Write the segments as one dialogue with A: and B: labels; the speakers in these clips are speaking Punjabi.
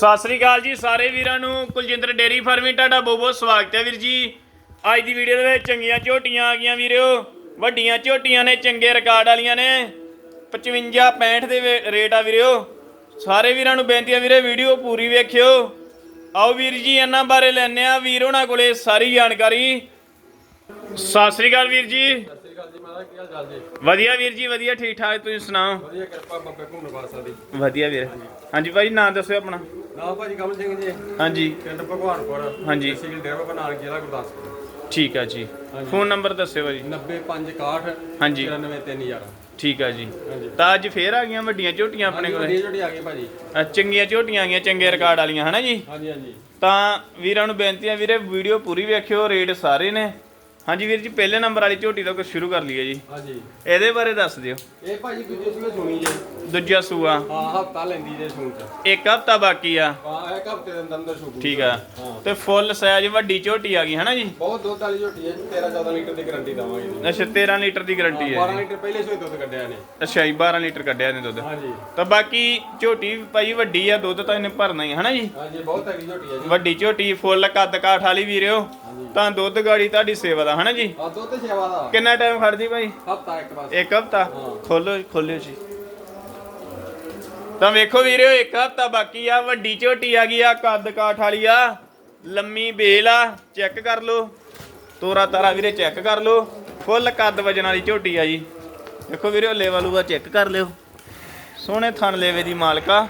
A: ਸਤਿ ਸ੍ਰੀ ਅਕਾਲ ਜੀ ਸਾਰੇ ਵੀਰਾਂ ਨੂੰ। ਕੁਲਜਿੰਦਰ ਡੇਰੀ ਫਾਰਮਿੰਗ ਤੁਹਾਡਾ ਬਹੁਤ ਬਹੁਤ ਸਵਾਗਤ ਹੈ ਵੀਰ ਜੀ। ਅੱਜ ਦੀ ਵੀਡੀਓ ਦੇ ਵਿੱਚ ਚੰਗੀਆਂ ਝੋਟੀਆਂ ਆ ਗਈਆਂ ਵੀਰਿਓ ਵੱਡੀਆਂ ਝੋਟੀਆਂ ਨੇ ਚੰਗੇ ਰਿਕਾਰਡ ਵਾਲੀਆਂ ਨੇ। 55 65 ਦੇ ਰੇਟ ਆ ਵੀਰਿਓ ਸਾਰੇ ਵੀਰਾਂ ਨੂੰ ਬੇਨਤੀ ਆ ਵੀਰੇ ਵੀਡੀਓ ਪੂਰੀ ਵੇਖਿਓ। ਆਓ ਵੀਰ ਜੀ ਇਹਨਾਂ ਬਾਰੇ ਲੈਣੇ ਆ ਵੀਰ ਉਹਨਾਂ ਕੋਲੇ ਸਾਰੀ ਜਾਣਕਾਰੀ। ਸਤਿ ਸ੍ਰੀ ਅਕਾਲ ਵੀਰ ਜੀ। ਵਧੀਆ ਵੀਰ ਜੀ ਵਧੀਆ ਠੀਕ ਠਾਕ ਤੁਸੀਂ ਸੁਣਾਓ?
B: ਵਧੀਆ ਕਿਰਪਾ ਬੱਬੇ ਘੁੰਮਣ ਵਾਸਾ ਦੀ।
A: ਵਧੀਆ ਵੀਰ। ਹਾਂਜੀ ਭਾਈ ਨਾਂ ਦੱਸਿਓ ਆਪਣਾ।
B: ਨਾ ਭਾਜੀ ਕਮਲ ਸਿੰਘ ਜੀ।
A: ਹਾਂਜੀ।
B: ਪਿੰਡ ਭਗਵਾਨਪੁਰ।
A: ਹਾਂਜੀ।
B: ਤਹਿਸੀਲ ਡੇਰਾ ਬਾਬਾ ਨਾਨਕ ਜ਼ਿਲ੍ਹਾ ਗੁਰਦਾਸਪੁਰ।
A: ਠੀਕ ਆ ਜੀ। ਫੋਨ ਨੰਬਰ ਦੱਸਿਓ ਭਾਜੀ।
B: 90561
A: ਹਾਂਜੀ।
B: 93000
A: ਠੀਕ ਆ ਜੀ। ਤਾਂ ਅੱਜ ਫੇਰ ਆ ਗਈਆਂ ਵੱਡੀਆਂ ਝੋਟੀਆਂ ਆਪਣੇ ਕੋਲੇ।
B: ਆ ਭਾਜੀ।
A: ਅ, ਚੰਗੀਆਂ ਝੋਟੀਆਂ ਆ ਗਈਆਂ ਚੰਗੇ ਰਿਕਾਰਡ ਵਾਲੀਆਂ ਹਨਾ ਜੀ?
B: ਹਾਂਜੀ ਹਾਂਜੀ।
A: ਤਾਂ ਵੀਰਾਂ ਨੂੰ ਬੇਨਤੀ ਆ ਵੀਰੇ ਵੀਡੀਓ ਪੂਰੀ ਵੇਖਿਓ ਰੇਟ ਸਾਰੇ ਨੇ। ਹਾਂਜੀ ਵੀਰ ਜੀ ਪਹਿਲੇ ਨੰਬਰ ਵਾਲੀ ਝੋਟੀ ਤੋਂ ਸ਼ੁਰੂ ਕਰ ਲਈਏ ਜੀ।
B: ਹਾਂਜੀ।
A: ਇਹਦੇ ਬਾਰੇ ਦੱਸ ਦਿਓ।
B: ਇਹ ਭਾਜੀ ਦੂਜੇ ਸੂਏ ਸੁਣੀ ਜੇ।
A: ਦੂਜਾ ਸੂਆ।
B: ਹਾਂ ਹਫਤਾ ਲੈਂਦੀ ਜੇ ਸੂਣ ਚ।
A: ਇੱਕ ਹਫਤਾ ਬਾਕੀ ਆ।
B: ਹਾਂ ਇੱਕ ਹਫ਼ਤੇ ਦੇ ਅੰਦਰ ਅੰਦਰ ਸ਼ੁਰੂ
A: ਠੀਕ ਆ।
B: ਹਾਂ।
A: ਤੇ ਫੁੱਲ ਸਾਈਜ਼ ਵੱਡੀ ਝੋਟੀ ਆ ਗਈ ਹਨਾ ਜੀ?
B: ਬਹੁਤ ਦੁੱਧ ਵਾਲੀ ਝੋਟੀ ਹੈ 13 14 ਲੀਟਰ ਦੀ ਗਾਰੰਟੀ ਦਵਾਂਗੇ ਜੀ।
A: ਅੱਛਾ 13 ਲੀਟਰ ਦੀ ਗਾਰੰਟੀ ਹੈ
B: 12
A: ਜੀ
B: ਲੀਟਰ ਪਹਿਲੇ ਸੂਏ ਦੁੱਧ ਕੱਢਿਆ ਨੇ
A: ਅੱਛਾ ਜੀ 12 ਲੀਟਰ ਕੱਢਿਆ ਨੇ ਦੁੱਧ।
B: ਹਾਂਜੀ
A: ਤਾਂ ਬਾਕੀ ਝੋਟੀ ਭਾਈ ਵੱਡੀ ਆ ਦੁੱਧ ਤਾਂ ਇਹਨੇ ਭਰਨਾ ਹੀ ਹੈ ਹਨਾ ਜੀ?
B: ਹਾਂਜੀ ਬਹੁਤ ਹੈਗੀ ਝੋਟੀ ਹੈ ਜੀ।
A: ਵੱਡੀ ਝੋਟੀ ਫੁੱਲ ਕੱਦ ਕਾਠ ਵਾਲੀ ਵੀਰਿਓ ਤਾਂ ਦੁੱਧ ਗਾੜੀ ਤੁਹਾਡੀ ਸੇਵਾ ਦਾ ਹਨਾ ਜੀ?
B: ਆ ਦੁੱਧ ਸੇਵਾ ਦਾ।
A: ਕਿੰਨਾ ਟਾਈਮ ਖੜਦੀ ਭਾਈ?
B: ਹਫਤਾ ਇੱਕ ਬਸ।
A: ਇੱਕ ਹਫਤਾ?
B: ਹਾਂ।
A: ਖੋਲੋ ਖੋਲਿਓ ਜੀ। ਤਾਂ ਵੇਖੋ ਵੀਰਿਓ ਇੱਕ ਹਫਤਾ ਬਾਕੀ ਆ, ਵੱਡੀ ਝੋਟੀ ਆ ਗਈ ਆ, ਕੱਦ ਕਾਠ ਵਾਲੀ ਆ। ਲੰਮੀ ਬੇਲ ਆ, ਚੈੱਕ ਕਰ ਲਓ। ਤੋਰਾ ਤਾਰਾ ਵੀਰੇ, ਚੈੱਕ ਕਰ ਲਓ। ਫੁੱਲ ਕੱਦ ਵਜਣ ਵਾਲੀ ਝੋਟੀ ਆ ਜੀ। ਵੇਖੋ ਵੀਰਿਓ ਲੈਵਲ ਉਹਦਾ ਚੈੱਕ ਕਰ ਲਿਓ। ਸੋਹਣੇ ਥਣ ਲੇਵੇ ਦੀ ਮਾਲਕਾ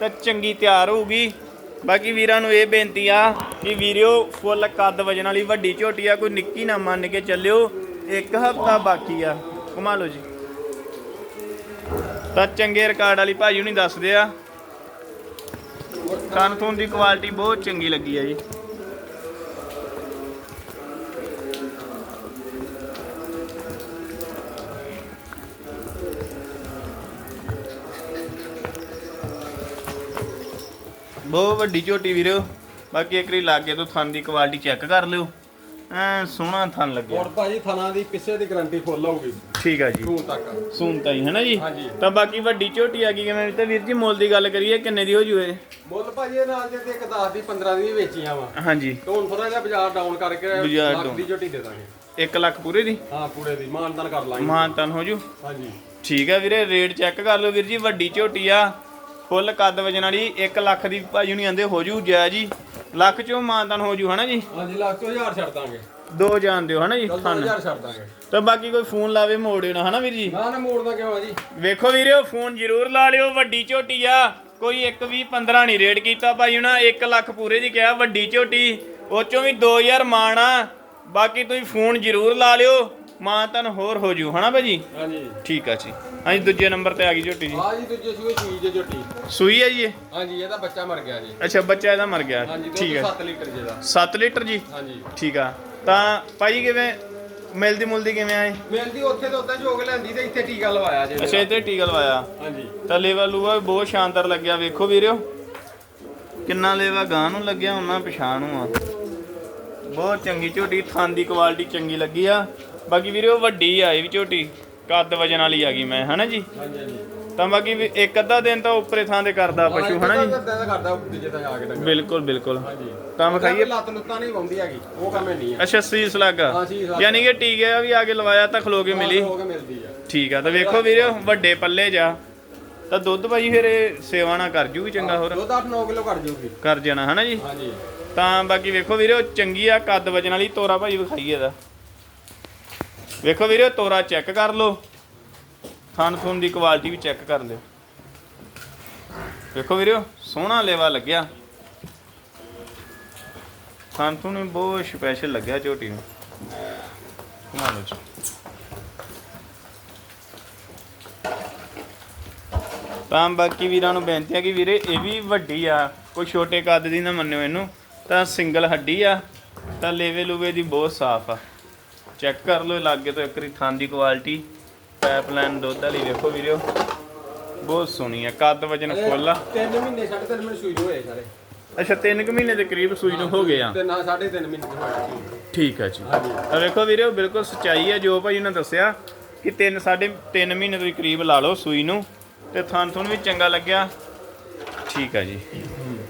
A: ਤਾਂ ਚੰਗੀ ਤਿਆਰ ਹੋਊਗੀ। ਬਾਕੀ ਵੀਰਾਂ ਨੂੰ ਇਹ ਬੇਨਤੀ ਆ ਕਿ ਵੀਰਿਓ ਫੁੱਲ ਕੱਦ ਵਜਣ ਵਾਲੀ ਵੱਡੀ ਝੋਟੀ ਆ, ਕੋਈ ਨਿੱਕੀ ਨਾ ਮੰਨ ਕੇ ਚੱਲਿਓ। ਇੱਕ ਹਫਤਾ ਬਾਕੀ ਆ। ਘੁਮਾ ਲਓ ਜੀ। ਤਾਂ ਚੰਗੇ ਰਿਕਾਰਡ ਵਾਲੀ ਭਾਜੀ ਹੁਣੀ ਦੱਸਦੇ ਆ। ਖਾਣ ਖੂਨ ਦੀ ਕੁਆਲਿਟੀ ਬਹੁਤ ਚੰਗੀ ਲੱਗੀ ਆ ਜੀ। ਬਹੁਤ ਵੱਡੀ ਝੋਟੀ ਵੀਰੋ। ਬਾਕੀ ਇੱਕ ਵਾਰੀ ਲਾਗੇ ਤੋਂ ਥਣ ਦੀ ਕੁਆਲਿਟੀ ਚੈੱਕ ਕਰ ਲਿਓ। ਐ ਸੋਹਣਾ ਥਣ ਲੱਗਿਆ।
B: ਹੁਣ ਭਾਜੀ ਥਣਾ ਦੀ ਪਿੱਛੇ ਦੀ ਗਾਰੰਟੀ ਫੁੱਲ ਹੋਊਗੀ।
A: ਠੀਕ ਆ ਜੀ।
B: ਸੂਣ ਤੱਕ।
A: ਸੁਣਤਾ ਹੀ ਹੈ ਨਾ ਜੀ?
B: ਹਾਂਜੀ।
A: ਤਾਂ ਬਾਕੀ ਵੱਡੀ ਝੋਟੀ ਆ ਗਈ ਕਿਵੇਂ? ਤੇ ਵੀਰ ਜੀ ਮੁੱਲ ਦੀ ਗੱਲ ਕਰੀਏ ਕਿੰਨੇ ਦੀ ਹੋ ਜੂਏ?
B: ਮੁੱਲ ਭਾਜੀ ਇਹ ਨਾਲ ਜੇ ਤੇ ਇੱਕ 10 ਦੀ 15 ਦੀ ਵੀ ਵੇਚੀਆਂ ਵਾ।
A: ਹਾਂਜੀ।
B: ਤੇ ਹੁਣ ਥੋੜਾ ਜਿਹਾ ਬਾਜ਼ਾਰ ਡਾਊਨ ਕਰਕੇ
A: ਬਾਜ਼ਾਰ
B: ਲੱਖ
A: down।
B: ਦੀ ਝੋਟੀ ਦੇ ਦਾਂਗੇ।
A: 1 ਲੱਖ ਪੂਰੇ ਦੀ?
B: ਹਾਂ ਪੂਰੇ ਦੀ। ਮਾਨਤਨ ਕਰ ਲਾਂਗੇ।
A: ਮਾਨਤਨ ਹੋ ਜੂ?
B: ਹਾਂਜੀ।
A: ਠੀਕ ਹੈ ਵੀਰੇ ਰੇਟ ਚੈੱਕ ਕਰ ਲਓ ਵੀਰ ਜੀ ਵੱਡੀ ਝੋਟੀ ਆ। ਫੁੱਲ ਕੱਦ ਵਜਣ ਵਾਲੀ 1 ਲੱਖ ਦੀ ਭਾਜੀ ਨਹੀਂ ਆਂਦੇ ਹੋ ਜੂ ਜੈ। ਜੀ ਲੱਖ ਚੋਂ ਮਾਨਤਨ ਹੋ ਜੂ ਹਨਾ ਜੀ?
B: ਹਾਂਜੀ ਲੱਖ ਤੋਂ 1000 ਛੱਡ ਦਾਂਗੇ।
A: ਦੋ ਜਾਣ ਦਿਓ ਹਨਾ ਜੀ? ਥਣ
B: 2000 ਛੱਡ ਦਾਂਗੇ।
A: ਤਾਂ ਬਾਕੀ ਕੋਈ ਫੋਨ ਲਾਵੇ ਮੋੜਿਓ ਨਾ ਹਨਾ ਵੀਰ ਜੀ?
B: ਨਾ ਨਾ ਮੋੜਦਾ ਕਿਉਂ ਆ ਜੀ?
A: ਵੇਖੋ ਵੀਰਿਓ ਫੋਨ ਜ਼ਰੂਰ ਲਾ ਲਿਓ ਵੱਡੀ ਝੋਟੀ ਆ। ਕੋਈ 1 20 15 ਨਹੀਂ ਰੇਟ ਕੀਤਾ ਭਾਈ ਉਹਨਾਂ 1 ਲੱਖ ਪੂਰੇ ਦੀ ਕਿਹਾ ਵੱਡੀ ਝੋਟੀ। ਉਹ ਚੋਂ ਵੀ 2000 ਮਾਣ ਆ। ਬਾਕੀ ਤੁਸੀਂ ਫੋਨ ਜ਼ਰੂਰ ਲਾ ਲਿਓ। ਮਾਂ ਤਨ ਹੋਰ ਹੋ ਜੂ ਹਨਾ ਭਾਜੀ?
B: ਹਾਂਜੀ।
A: ਠੀਕ ਆ ਜੀ। ਹਾਂਜੀ ਦੂਜੇ ਨੰਬਰ ਤੇ ਆ ਗਈ ਝੋਟੀ ਜੀ।
B: ਆ ਜੀ ਦੂਜੇ ਸੂਏ ਚੀਜ਼ ਜੇ ਝੋਟੀ।
A: ਸੂਈ ਹੈ ਜੀ ਇਹ?
B: ਹਾਂਜੀ ਇਹਦਾ ਬੱਚਾ ਮਰ ਗਿਆ ਜੀ।
A: ਅੱਛਾ ਬੱਚਾ ਇਹਦਾ ਮਰ ਗਿਆ।
B: ਹਾਂਜੀ
A: ਠੀਕ ਹੈ
B: 7 ਲੀਟਰ ਜੇ ਦਾ
A: 7 ਲੀਟਰ ਜੀ?
B: ਹਾਂਜੀ।
A: ਠੀਕ ਆ। ਤਾਂ ਭਾਜੀ ਕਿਵੇਂ ਮਿਲਦੀ ਮੁਲਦੀ ਕਿਵੇਂ ਆਏ
B: ਮਿਲਦੀ ਉੱਥੇ ਤੋਂ ਉੱਤੇ ਜੋਗ ਲੈਂਦੀ ਤੇ ਇੱਥੇ ਟੀਕਾ ਲਵਾਇਆ ਜੇ
A: ਅੱਛਾ ਇੱਥੇ ਟੀਕਾ ਲਵਾਇਆ।
B: ਹਾਂਜੀ।
A: ਤਾਂ ਲੇਵਾ ਲੂਆ ਬਹੁਤ ਸ਼ਾਨਦਾਰ ਲੱਗਿਆ ਵੇਖੋ ਵੀਰਿਓ। ਕਿੰਨਾ ਲੇਵਾ ਗਾਂ ਨੂੰ ਲੱਗਿਆ ਉਹਨਾਂ ਪਛਾਣ ਨੂੰ ਆ। ਬਹੁਤ ਚੰਗੀ ਝੋਟੀ ਥਣ ਦੀ ਕੁਆਲਿਟੀ ਚੰਗੀ ਲੱਗੀ ਆ। ਬਾਕੀ ਵੀਰਿਓ ਵੱਡੀ ਆ ਇਹ ਵੀ ਝੋਟੀ। ਕੱਦ ਵਜਨ ਵਾਲੀ ਆ ਗਈ ਮੈਂ ਹਨਾ ਜੀ?
B: ਹਾਂਜੀ ਹਾਂਜੀ।
A: ਤਾਂ ਬਾਕੀ ਵੀ ਇੱਕ ਅੱਧਾ ਦਿਨ ਤਾਂ ਉੱਪਰੇ ਥਾਂ ਤੇ ਕਰਦਾ ਪਸ਼ੂ ਹਨਾ ਜੀ?
B: ਕਰਦਾ ਦੂਜੇ ਕੇ
A: ਬਿਲਕੁਲ ਬਿਲਕੁਲ।
B: ਹਾਂਜੀ।
A: ਤਾਂ ਵਿਖਾਈਏ।
B: ਲੱਤ ਲੁੱਤਾਂ ਨਹੀਂ ਪਾਉਂਦੀ ਹੈਗੀ ਉਹ ਕੰਮ ਨਹੀਂ ਆ।
A: ਅੱਛਾ ਸੀਸ ਲੱਗਾ।
B: ਹਾਂ, ਸੀਸ ਲੱਗ।
A: ਯਾਨੀ ਕਿ ਟੀਕੇ ਆ ਵੀ ਆ ਕੇ ਲਵਾਇਆ ਤਾਂ ਖਲੋ ਕੇ ਮਿਲੀ।
B: ਹੋ ਕੇ ਮਿਲਦੀ ਆ।
A: ਠੀਕ ਆ ਤਾਂ ਵੇਖੋ ਵੀਰਿਓ ਵੱਡੇ ਪੱਲੇ ਜਾ। ਤਾਂ ਦੁੱਧ ਭਾਜੀ ਫਿਰ ਇਹ ਸੇਵਾ ਨਾ ਕਰ ਜੂਗੀ ਚੰਗਾ ਹੋਰ?
B: ਦੁੱਧ 8-9 ਕਿਲੋ ਘਟ ਜਾਊਗੀ
A: ਕਰ ਜਾਣਾ ਹਨਾ ਜੀ?
B: ਹਾਂਜੀ।
A: ਤਾਂ ਬਾਕੀ ਵੇਖੋ ਵੀਰੇ ਚੰਗੀ ਆ ਕੱਦ ਵਜਣ ਵਾਲੀ ਤੋਰਾ ਭਾਜੀ ਵਿਖਾਈਏ ਇਹਦਾ। ਵੇਖੋ ਵੀਰੇ, ਤੋਰਾ ਚੈੱਕ ਕਰ ਲਓ। ਥਣ ਥੁਣ ਦੀ ਕੁਆਲਿਟੀ ਵੀ ਚੈੱਕ ਕਰ ਲਿਓ। ਵੇਖੋ ਵੀਰੇ, ਸੋਹਣਾ ਲੇਵਾ ਲੱਗਿਆ। ਥਣ ਥੁਣ ਵੀ ਬਹੁਤ ਸਪੈਸ਼ਲ ਲੱਗਿਆ ਝੋਟੀ ਨੂੰ। ਘੁਮਾ ਲਓ ਜੀ। ਤਾਂ ਬਾਕੀ ਵੀਰਾਂ ਨੂੰ ਬੇਨਤੀ ਆ ਕਿ ਵੀਰੇ, ਇਹ ਵੀ ਵੱਡੀ ਆ। ਕੋਈ ਛੋਟੇ ਕੱਦ ਦੀ ਨਾ ਮੰਨਿਓ ਇਹਨੂੰ। ਤਾਂ ਸਿੰਗਲ ਹੱਡੀ ਆ। ਤਾਂ ਲੇਵੇ ਲੂਵੇ ਦੀ ਬਹੁਤ ਸਾਫ਼ ਆ। ਚੈੱਕ ਕਰ ਲਓ ਲਾਗੇ ਤੋਂ ਇੱਕ ਵਾਰੀ ਥਾਂ ਦੀ ਕੁਆਲਿਟੀ ਪਾਈਪਲਾਈਨ ਦੁੱਧ ਵਾਲੀ ਵੇਖੋ ਵੀਰਿਓ ਬਹੁਤ ਸੋਹਣੀ ਆ ਕੱਦ ਵਜਨ ਫੁੱਲ ਆ।
B: 3 ਮਹੀਨੇ 3.5 ਮਹੀਨੇ ਸੂਈ ਨੂੰ ਹੋਏ ਸਾਰੇ।
A: ਅੱਛਾ 3 ਕੁ ਮਹੀਨੇ ਦੇ ਕਰੀਬ ਸੂਈ ਨੂੰ ਹੋ ਗਏ ਆ?
B: ਤੇ ਨਾ 3.5 ਮਹੀਨੇ ਦੇ ਹੋਏ ਸੂਈ
A: ਠੀਕ ਆ ਜੀ। ਤਾਂ ਵੇਖੋ ਵੀਰਿਓ ਬਿਲਕੁਲ ਸਚਾਈ ਹੈ ਜੋ ਭਾਈ ਨੇ ਦੱਸਿਆ ਕਿ 3 ਸਾਢੇ 3 ਮਹੀਨੇ ਤੋਂ ਕਰੀਬ ਲਾ ਲਓ ਸੂਈ ਨੂੰ ਤੇ ਥਣ ਥੁਣ ਵੀ ਚੰਗਾ ਲੱਗਿਆ। ਠੀਕ ਆ ਜੀ।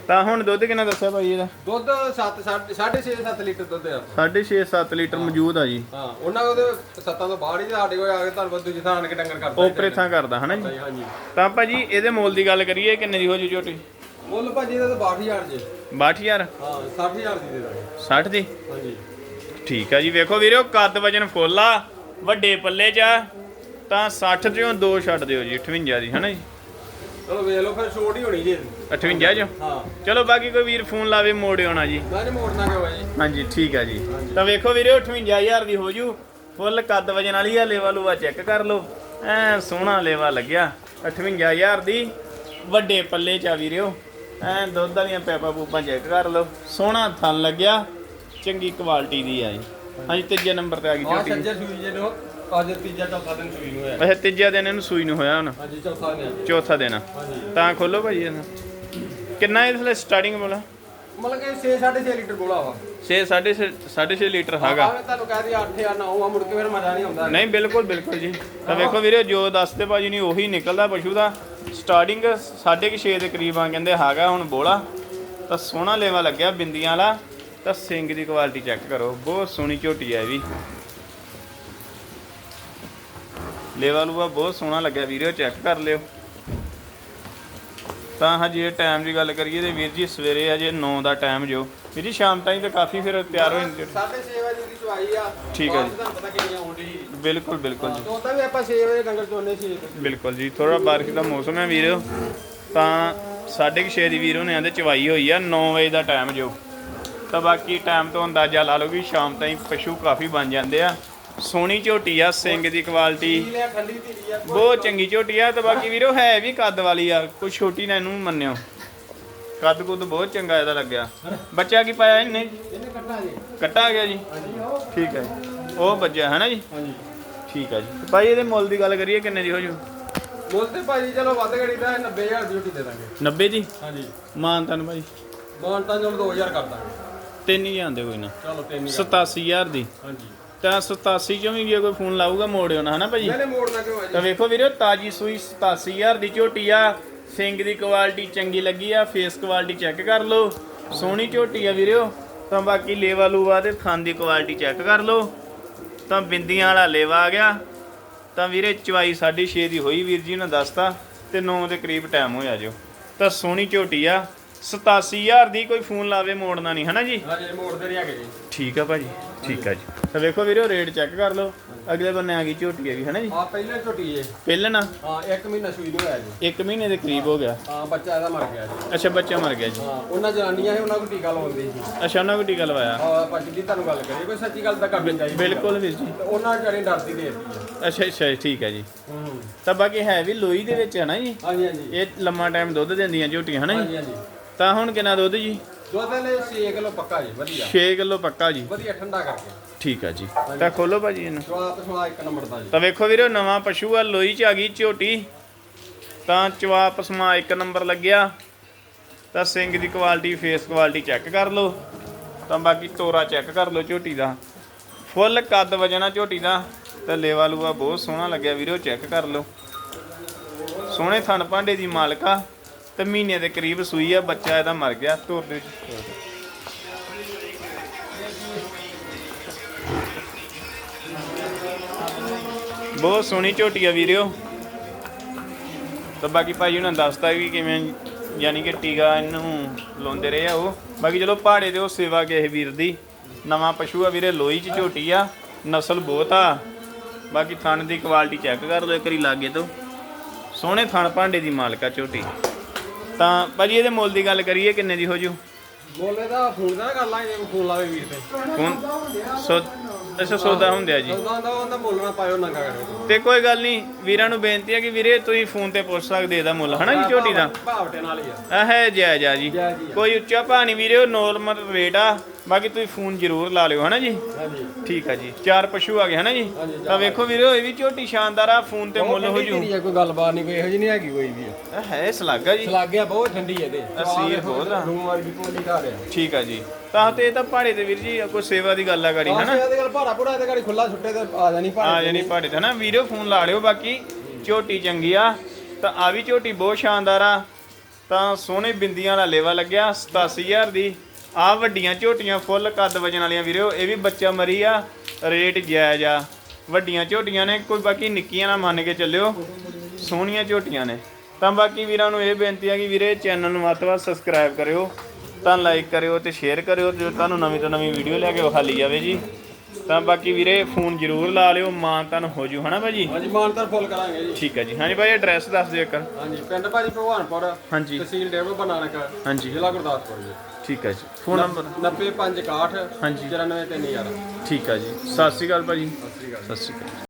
A: ਤਾਂ ਹੁਣ ਦੁੱਧ ਕਿੰਨਾ ਦੱਸਿਆ ਭਾਈ ਇਹਦਾ?
B: ਦੁੱਧ 7 6.5 7 ਲੀਟਰ ਦੁੱਧ ਆ।
A: 6.5 7 ਲੀਟਰ ਮੌਜੂਦ ਆ ਜੀ।
B: ਹਾਂ ਉਹਨਾਂ ਉਹਦੇ ਸੱਤਾਂ ਤੋਂ ਬਾਹਰ ਹੀ ਸਾਡੇ ਕੋਲ ਆ ਕੇ ਤੁਹਾਨੂੰ ਦੂਜੀ ਥਾਂ ਆਣ ਕੇ ਡੰਗਰ ਕਰਦਾ
A: ਓਪਰੇ ਥਾਂ ਕਰਦਾ ਹਨਾ ਜੀ?
B: ਹਾਂਜੀ
A: ਤਾਂ ਭਾਜੀ ਇਹਦੇ ਮੁੱਲ ਦੀ ਗੱਲ ਕਰੀਏ ਕਿੰਨੇ ਦੀ ਹੋ ਜੂ ਝੋਟੀ?
B: ਮੁੱਲ ਭਾਜੀ ਇਹਦਾ ਤਾਂ 62000 ਜੇ।
A: 62000
B: ਹਾਂ 60000 ਦੀ ਦੇ ਦਾਂਗੇ।
A: 60 ਦੀ?
B: ਹਾਂਜੀ।
A: ਠੀਕ ਆ ਜੀ ਵੇਖੋ ਵੀਰੋ ਕੱਦ ਵਜਨ ਫੁੱਲ ਆ ਵੱਡੇ ਪੱਲੇ 'ਚ ਤਾਂ 60 ਚੋਂ ਦੋ ਛੱਡ ਦਿਓ ਜੀ 58 ਦੀ ਹਨਾ ਜੀ?
B: ਚਲੋ ਵੇਖ ਲਓ ਫਿਰ ਛੋਟ ਹੀ ਹੋਣੀ ਜੇ।
A: 58 ਚੋਂ?
B: ਹਾਂ।
A: ਚਲੋ ਬਾਕੀ ਕੋਈ ਵੀਰ ਫੋਨ ਲਾਵੇ ਮੋੜੇ ਆਉਣਾ ਜੀ।
B: ਨੀ ਮੋੜਨਾ ਕਿਉਂ ਹੈ ਜੀ?
A: ਹਾਂਜੀ ਠੀਕ ਆ ਜੀ। ਤਾਂ ਵੇਖੋ ਵੀਰੇ 58000 ਦੀ ਹੋ ਜੂ। ਫੁੱਲ ਕੱਦ ਵਜਨ ਵਾਲੀ ਆ ਲੇਵਾ ਲੂਆ ਚੈੱਕ ਕਰ ਲਓ। ਐ ਸੋਹਣਾ ਲੇਵਾ ਲੱਗਿਆ। 58000 ਦੀ ਵੱਡੇ ਪੱਲੇ ਚ ਆ ਵੀਰਿਓ। ਐ ਦੁੱਧ ਵਾਲੀਆਂ ਪੈਪਾ ਪੂਪਾਂ ਚੈੱਕ ਕਰ ਲਓ। ਸੋਹਣਾ ਥਣ ਲੱਗਿਆ। ਚੰਗੀ ਕੁਆਲਿਟੀ ਦੀ ਆ ਜੀ। ਹਾਂਜੀ ਤੀਜੇ ਨੰਬਰ ਤੇ ਆ ਗਈ ਝੋਟੀ
B: ਸੱਜਰ ਸੂਈ ਜੇ ਨੂੰ ਅੱਜ ਤੀਜਾ ਚੌਥਾ ਦਿਨ ਸੂਈ ਨੂੰ ਹੋਇਆ।
A: ਅੱਛਾ ਤੀਜਾ ਦਿਨ ਇਹਨੂੰ ਸੂਈ ਨੂੰ ਹੋਇਆ ਹੁਣ।
B: ਹਾਂਜੀ ਚੌਥਾ ਦਿਨ।
A: ਚੌਥਾ ਦਿਨ। ਤਾਂ ਖੋਲੋ ਭਾਈ ਇਹਨੂੰ। ਕਿੰਨਾ ਇਸ ਲਈ ਸਟਾਰਟਿੰਗ ਬੋਲਾ
B: ਮਤਲਬ ਕਿ 6 6.5 ਲੀਟਰ ਬੋਲਾ ਵਾ।
A: 6 6.5 ਲੀਟਰ ਹੈਗਾ।
B: ਤੁਹਾਨੂੰ ਕਹਿ ਦਈ 8 ਜਾਂ 9 ਆ ਮੁੜ ਕੇ ਫਿਰ ਮਜ਼ਾ ਨਹੀਂ ਆਉਂਦਾ।
A: ਨਹੀਂ ਬਿਲਕੁਲ ਬਿਲਕੁਲ ਜੀ। ਤਾਂ ਵੇਖੋ ਵੀਰੇ ਜੋ ਦੱਸਦੇ ਭਾਜੀ ਨਹੀਂ ਉਹੀ ਨਿਕਲਦਾ ਪਸ਼ੂ ਦਾ। ਸਟਾਰਟਿੰਗ 6.5 ਦੇ ਕਰੀਬ ਆ ਕਹਿੰਦੇ ਹੈਗਾ ਹੁਣ ਬੋਲਾ। ਤਾਂ ਸੋਹਣਾ ਲੇਵਾ ਲੱਗਿਆ ਬਿੰਦੀਆਂ ਵਾਲਾ। ਤਾਂ ਸਿੰਗ ਦੀ ਕੁਆਲਿਟੀ ਚੈੱਕ ਕਰੋ ਬਹੁਤ ਸੋਹਣੀ ਝੋਟੀ ਹੈ ਇਹ ਵੀ। ਲੇਵਾ ਲੂਆ ਬਹੁਤ ਸੋਹਣਾ ਲੱਗਿਆ ਵੀਰੇ ਚੈੱਕ ਕਰ ਲਿਓ। ਤਾਂ ਹਜੇ ਟਾਈਮ ਦੀ ਗੱਲ ਕਰੀਏ ਤੇ ਵੀਰ ਜੀ ਸਵੇਰੇ ਅਜੇ 9 ਦਾ ਟਾਈਮ ਜੋ। ਵੀਰ ਜੀ ਸ਼ਾਮ ਤਾਈਂ ਤਾਂ ਕਾਫੀ ਫਿਰ ਤਿਆਰ ਹੋ ਜਾਂਦੇ
B: 6:30 ਵਜੇ ਦੀ ਚੁਆਈ ਆ।
A: ਠੀਕ ਹੈ ਜੀ।
B: ਤੁਹਾਨੂੰ ਪਤਾ
A: ਬਿਲਕੁਲ ਬਿਲਕੁਲ ਜੀ।
B: ਤੋਂ ਤਾਂ ਵੀ ਆਪਾਂ 6 ਵਜੇ ਡੰਗਰ ਚੋਨੇ ਸੀ
A: ਬਿਲਕੁਲ ਜੀ। ਥੋੜਾ ਬਾਰਿਸ਼ ਦਾ ਮੌਸਮ ਹੈ ਵੀਰ। ਤਾਂ 6:30 ਦੀ ਵੀਰੋ ਨੇ ਆਂਦੇ ਚਵਾਈ ਹੋਈ ਆ 9 ਵਜੇ ਦਾ ਟਾਈਮ ਜੋ। ਤਾਂ ਬਾਕੀ ਟਾਈਮ ਤੋਂ ਅੰਦਾਜ਼ਾ ਲਾ ਲਓ ਕਿ ਸ਼ਾਮ ਤਾਈਂ ਪਸ਼ੂ ਕਾਫੀ ਬਣ ਜਾਂਦੇ ਆ। ਸੋਹਣੀ ਝੋਟੀ ਆ ਸਿੰਘ ਦੀ ਕੁਆਲਿਟੀ ਬਹੁਤ ਚੰਗੀ ਝੋਟੀ ਆ ਤੇ ਬਾਕੀ ਵੀਰੋ ਹੈ ਵੀ ਕੱਦ ਵਾਲੀ ਆ ਕੋਈ ਛੋਟੀ ਨਾ ਇਹਨੂੰ ਮੰਨਿਓ। ਕੱਦ ਕੁੱਦ ਬਹੁਤ ਚੰਗਾ ਇਹਦਾ ਲੱਗਿਆ। ਬੱਚਾ ਕੀ ਪਾਇਆ ਇਹਨੇ?
B: ਇਹਨੇ ਕੱਟਾ ਜੀ।
A: ਗਿਆ ਜੀ? ਠੀਕ ਹੈ ਜੀ। ਉਹ ਬੱਚਾ ਹੈ ਨਾ ਜੀ?
B: ਹਾਂਜੀ।
A: ਠੀਕ ਹੈ ਜੀ। ਭਾਈ ਇਹਦੇ ਮੁੱਲ ਦੀ ਗੱਲ ਕਰੀਏ ਕਿੰਨੇ ਦੀ ਹੋ ਜੂ?
B: ਮੁੱਲ ਤੇ ਭਾਜੀ ਚਲੋ ਵੱਧ ਘੜੀ ਦਾ 90000 ਦੀ ਝੂਟੀ ਦੇ ਦਾਂਗੇ।
A: 90 ਦੀ?
B: ਹਾਂਜੀ।
A: ਮਾਨ ਤਨ ਭਾਈ।
B: ਮਾਨ ਤਾਂ ਚਲੋ 2000 ਕਰ ਦਾਂਗੇ।
A: ਤਿੰਨ ਹੀ ਜਾਂਦੇ ਕੋਈ ਨਾ।
B: ਚਲੋ ਤਿੰਨ ਹੀ ਕਰ-
A: 87000 ਦੀ।
B: ਹਾਂਜੀ।
A: ਤਾਂ 87 ਚੋਂ ਵੀ ਜੇ ਕੋਈ ਫੋਨ ਲਾਊਗਾ ਮੋੜਿਓ ਨਾ ਹਨਾ ਭਾਜੀ?
B: ਇਹਨੇ ਮੋੜਨਾ ਕਿਉਂ ਹੈ
A: ਤਾਂ ਵੇਖੋ ਵੀਰੋ ਤਾਜੀ ਸੂਈ 87000 ਦੀ ਝੋਟੀ ਆ। ਸਿੰਗ ਦੀ ਕੁਆਲਿਟੀ ਚੰਗੀ ਲੱਗੀ ਆ ਫੇਸ ਕੁਆਲਿਟੀ ਚੈੱਕ ਕਰ ਲਓ। ਸੋਹਣੀ ਝੋਟੀ ਆ ਵੀਰੋ। ਤਾਂ ਬਾਕੀ ਲੇਵਾ ਲੂਵਾ ਤੇ ਥਣ ਦੀ ਕੁਆਲਿਟੀ ਚੈੱਕ ਕਰ ਲਓ। ਤਾਂ ਬਿੰਦੀਆਂ ਵਾਲਾ ਲੇਵਾ ਆ ਗਿਆ। ਤਾਂ ਵੀਰੇ ਚਵਾਈ 6.5 ਦੀ ਹੋਈ ਵੀਰ ਜੀ ਨੇ ਦੱਸਤਾ। ਤੇ 9 ਦੇ ਕਰੀਬ ਟਾਈਮ ਹੋਇਆ ਜੋ ਤਾਂ ਸੋਹਣੀ ਝੋਟੀ ਆ। 87000 ਦੀ ਕੋਈ ਫੋਨ ਲਾਵੇ ਮੋੜਨਾ ਨਹੀਂ ਹਨਾ ਜੀ?
B: ਹਾਂਜੀ ਮੋੜਦੇ ਨਹੀਂ ਹੈਗੇ ਜੀ।
A: ਠੀਕ ਆ ਭਾਜੀ ਠੀਕ ਆ ਜੀ। ਤਾਂ ਵੇਖੋ ਵੀਰੋ ਰੇਟ ਚੈੱਕ ਕਰ ਲਓ। ਅਗਲੇ ਬੰਨੇ ਆ ਗਈ ਝੋਟੀ ਹੈਗੀ ਹਨਾ ਜੀ?
B: ਆ ਪਹਿਲੇ ਝੋਟੀ ਏ।
A: ਪਹਿਲਾਂ
B: ਹਾਂ 1 ਮਹੀਨਾ ਸੂਈ ਨੂੰ ਹੋਇਆ ਜੀ।
A: 1 ਮਹੀਨੇ ਦੇ ਕਰੀਬ ਹੋ ਗਿਆ।
B: ਹਾਂ ਬੱਚਾ ਇਹਦਾ ਮਰ ਗਿਆ ਜੀ।
A: ਅੱਛਾ ਬੱਚਾ ਮਰ ਗਿਆ ਜੀ।
B: ਹਾਂ ਉਹਨਾਂ ਜਨਾਨੀਆਂ ਸੀ ਉਹਨਾਂ ਕੋਲ ਟੀਕਾ ਲਾਉਂਦੇ ਸੀ
A: ਅੱਛਾ ਉਹਨਾਂ ਕੋ ਟੀਕਾ ਲਵਾਇਆ?
B: ਆ ਭਾਜੀ ਦੀ ਤੁਹਾਨੂੰ ਗੱਲ ਕਰੀਏ ਕੋਈ ਸੱਚੀ ਗੱਲ ਤਾਂ ਕਰਨੀ ਚਾਹੀਦੀ
A: ਬਿਲਕੁਲ ਵੀਰ ਜੀ।
B: ਉਹਨਾਂ ਵਿਚਾਰੀ ਡਰਦੀ ਦੇ
A: ਅੱਛਾ ਅੱਛਾ ਠੀਕ ਹੈ ਜੀ।
B: ਹੂੰ।
A: ਤਾਂ ਬਾਕੀ ਹੈ ਵੀ ਲੋਈ ਦੇ ਵਿੱਚ ਹੈ ਨਾ ਜੀ?
B: ਹਾਂਜੀ ਹਾਂਜੀ।
A: ਇਹ ਲੰਮਾ ਟਾਈਮ ਦੁੱਧ ਦਿੰਦੀਆਂ ਝੋਟੀਆਂ ਹਨਾ ਜੀ?
B: ਹਾਂਜੀ ਹਾਂਜੀ।
A: ਤਾਂ ਹੁਣ ਕਿੰਨਾ ਦੁੱਧ ਜੀ?
B: ਦੁੱਧ ਲੈ 6 ਕਿਲੋ ਪੱਕਾ ਜੀ ਵਧੀਆ।
A: 6 ਕਿਲੋ ਪੱਕਾ ਜੀ।
B: ਵਧੀਆ ਠੰਡਾ ਕਰਕੇ।
A: ਠੀਕ ਆ ਜੀ। ਤਾਂ ਖੋਲੋ ਭਾਜੀ ਇਹਨੂੰ।
B: ਜਵਾਬ ਸੁਣਾ ਇੱਕ ਨੰਬਰ ਦਾ ਜੀ।
A: ਤਾਂ ਵੇਖੋ ਵੀਰੋ ਨਵਾਂ ਪਸ਼ੂ ਆ ਲੋਈ ਚ ਆ ਗਈ ਝੋਟੀ। ਤਾਂ ਚਵਾ ਪਸਮਾ ਇੱਕ ਨੰਬਰ ਲੱਗਿਆ। ਤਾਂ ਸਿੰਘ ਦੀ ਕੁਆਲਿਟੀ ਫੇਸ ਕੁਆਲਿਟੀ ਚੈੱਕ ਕਰ ਲਓ। ਤਾਂ ਬਾਕੀ ਤੋਰਾ ਚੈੱਕ ਕਰ ਲਓ ਝੋਟੀ ਦਾ। ਫੁੱਲ ਕੱਦ ਵਜਣਾ ਝੋਟੀ ਦਾ। ਤੇ ਲੇਵਾ ਲੂਆ ਬਹੁਤ ਸੋਹਣਾ ਲੱਗਿਆ ਵੀਰੋ ਚੈੱਕ ਕਰ ਲਓ। ਸੋਹਣੇ ਥਣ ਭਾਂਡੇ ਦੀ ਮਾਲਕਾ ਤੇ ਮਹੀਨੇ ਦੇ ਕਰੀਬ ਸੂਈ ਆ, ਬੱਚਾ ਇਹਦਾ ਮਰ ਗਿਆ ਤੋਰ ਦੇ ਵਿੱਚ। ਬਹੁਤ ਸੋਹਣੀ ਝੋਟੀ ਆ ਵੀਰਿਓ। ਤਾਂ ਬਾਕੀ ਭਾਈ ਉਹਨਾਂ ਨੇ ਦੱਸਤਾ ਵੀ ਕਿਵੇਂ ਯਾਨੀ ਕਿ ਟੀਕਾ ਇਹਨੂੰ ਲਾਉਂਦੇ ਰਹੇ ਆ ਉਹ। ਬਾਕੀ ਚਲੋ ਪਹਾੜੇ ਦੇ ਉਹ ਸੇਵਾ ਕਿਸੇ ਵੀਰ ਦੀ। ਨਵਾਂ ਪਸ਼ੂ ਆ ਵੀਰੇ ਲੋਈ ਚ ਝੋਟੀ ਆ, ਨਸਲ ਬਹੁਤ ਆ। ਬਾਕੀ ਥਣ ਦੀ ਕੁਆਲਿਟੀ ਚੈੱਕ ਕਰ ਲਓ, ਇੱਕ ਵਾਰੀ ਲਾਗੇ ਤੋਂ। ਸੋਹਣੇ ਥਣ ਭਾਂਡੇ ਦੀ ਮਾਲਕਾ ਝੋਟੀ। ਤਾਂ ਭਾਜੀ ਇਹਦੇ ਮੁੱਲ ਦੀ ਗੱਲ ਕਰੀਏ ਕਿੰਨੇ ਦੀ ਹੋ ਜੂ?
B: ਬੋਲੇ ਦਾ ਫੋਨ ਦਾ ਕਰ ਲਾਂਗੇ ਜੇ ਫੋਨ ਲਾਵੇ ਵੀਰ ਤੇ।
A: ਹੁਣ ਸੋ ਅੱਛਾ ਸੌਦਾ ਹੁੰਦਿਆ ਜੀ।
B: ਉਹਦਾ ਦਾ ਉਹਦਾ ਨਾ ਪਾਇਓ ਨੰਗਾ ਕਰਿਓ
A: ਤੇ ਕੋਈ ਗੱਲ ਨਹੀਂ ਵੀਰਾਂ ਨੂੰ ਬੇਨਤੀ ਹੈ ਕਿ ਵੀਰੇ ਤੁਸੀਂ ਫੋਨ ਤੇ ਪੁੱਛ ਸਕਦੇ ਇਹਦਾ ਮੁੱਲ ਹਨਾ ਜੀ ਝੋਟੀ ਦਾ?
B: ਭਾਵਟੇ ਨਾਲ ਹੀ ਆ
A: ਇਹ ਹੈ ਜਾਇਜ਼ ਆ ਜੀ
B: ਜਾਇਜ਼ ਹੀ ਆ।
A: ਕੋਈ ਉੱਚਾ ਭਾਣੀ ਵੀਰੇ ਨੋਰਮਲ ਰੇਟ ਆ। ਬਾਕੀ ਤੁਸੀਂ ਫੋਨ ਜ਼ਰੂਰ ਲਾ ਲਿਓ ਹਨਾ ਜੀ?
B: ਹਾਂਜੀ।
A: ਠੀਕ ਆ ਜੀ। ਚਾਰ ਪਸ਼ੂ ਆ ਗਏ ਹਨਾ ਜੀ?
B: ਹਾਂਜੀ।
A: ਤਾਂ ਵੇਖੋ ਵੀਰੇ ਇਹ ਵੀ ਝੋਟੀ ਸ਼ਾਨਦਾਰ ਆ ਫੋਨ ਤੇ ਮੁੱਲ ਹੋ ਜੂ।
B: ਕੋਈ ਗੱਲਬਾਤ ਨਹੀਂ ਕੋਈ ਇਹੋ ਜਿਹੀ ਨਹੀਂ ਹੈਗੀ ਕੋਈ ਵੀ।
A: ਇਹ ਹੈ ਸਲਾਗਾ ਜੀ।
B: ਸਲਾਗਿਆ ਬਹੁਤ ਠੰਡੀ ਇਹਦੇ।
A: ਅਸੀਰ ਬਹੁਤ ਆ।
B: ਰੂਮ ਵਾਲੀ ਕੋਲੀ ਘਾ ਰਿਹਾ
A: ਠੀਕ ਆ ਜੀ। ਤਾਂ ਤੇ ਇਹ ਤਾਂ ਪਹਾੜੇ ਤੇ ਵੀਰ ਜੀ ਕੋਈ ਸੇਵਾ ਦੀ ਗੱਲ ਆ ਗਾੜੀ
B: ਹਾਂ
A: ਹਨਾ?
B: ਇਹਦੇ ਗੱਲ ਭਾੜਾ ਭੁੜਾ ਇਹਦੇ ਗਾੜੀ ਖੁੱਲਾ ਛੁੱਟੇ ਤੇ ਆ ਜਾਣੀ
A: ਆ ਜਾਨੀ ਪਹਾੜੇ ਤੇ ਹਨਾ? ਵੀਡੀਓ ਫੋਨ ਲਾ ਲਿਓ ਬਾਕੀ ਝੋਟੀ ਚੰਗੀ ਆ। ਤਾਂ ਆ ਵੀ ਝੋਟੀ ਬਹੁਤ ਸ਼ਾਨਦਾਰ ਆ। ਤਾਂ ਸੋਹਣੇ ਬਿੰਦੀਆਂ ਵਾਲਾ ਲੇਵਾ ਲੱਗਿਆ 87000 ਦੀ। ਆ ਵੱਡੀਆਂ ਝੋਟੀਆਂ ਫੁੱਲ ਕੱਦ ਵਜਣ ਵਾਲੀਆਂ ਵੀਰੋ, ਇਹ ਵੀ ਬੱਚਾ ਮਰੀ ਆ, ਰੇਟ ਜਾਇਜ਼ ਆ। ਵੱਡੀਆਂ ਝੋਟੀਆਂ ਨੇ, ਕੋਈ ਬਾਕੀ ਨਿੱਕੀਆਂ ਨਾ ਮੰਨ ਕੇ ਚੱਲਿਓ, ਸੋਹਣੀਆਂ ਝੋਟੀਆਂ ਨੇ। ਤਾਂ ਬਾਕੀ ਵੀਰਾਂ ਨੂੰ ਇਹ ਬੇਨਤੀ ਆ ਕਿ ਵੀਰੇ ਚੈਨਲ ਨੂੰ ਵੱਧ ਤੋਂ ਵੱਧ ਸਬਸਕ੍ਰਾਈਬ ਕਰਿਓ, ਤਾਂ ਲਾਈਕ ਕਰਿਓ ਤੇ ਸ਼ੇਅਰ ਕਰਿਓ, ਜੋ ਤੁਹਾਨੂੰ ਨਵੀਂ ਤੋਂ ਨਵੀਂ ਵੀਡੀਓ ਲੈ ਕੇ ਵਿਖਾਲੀ ਜਾਵੇ ਜੀ। ਤਾਂ ਬਾਕੀ ਵੀਰੇ ਫੋਨ ਜ਼ਰੂਰ ਲਾ ਲਿਓ ਮਾਨ ਤਨ ਹੋ ਜੂ ਹਨਾ ਭਾਜੀ?
B: ਹਾਂਜੀ ਮਾਨਤਰ ਫੁੱਲ ਕਰਾਂਗੇ ਜੀ।
A: ਠੀਕ ਹੈ ਜੀ। ਹਾਂਜੀ ਭਾਈ ਐਡਰੈਸ ਦੱਸ ਦਿਓ ਇੱਕ।
B: ਹਾਂਜੀ ਪਿੰਡ ਭਾਜੀ ਭਗਵਾਨਪੁਰ
A: ਹਾਂਜੀ।
B: ਤਹਿਸੀਲ ਡੇਵਲ ਬਨਾਨਕ
A: ਹਾਂਜੀ।
B: ਜ਼ਿਲ੍ਹਾ ਗੁਰਦਾਸਪੁਰ ਜੀ।
A: ਠੀਕ ਹੈ ਜੀ। Phone number?
B: 90561
A: ਹਾਂਜੀ।
B: 943000
A: ਠੀਕ ਹੈ ਜੀ। ਸਤਿ ਸ਼੍ਰੀ ਅਕਾਲ ਭਾਜੀ।
B: ਸਤਿ ਸ਼੍ਰੀ ਅਕਾਲ।
A: ਸਤਿ ਸ਼੍ਰੀ ਅਕਾਲ।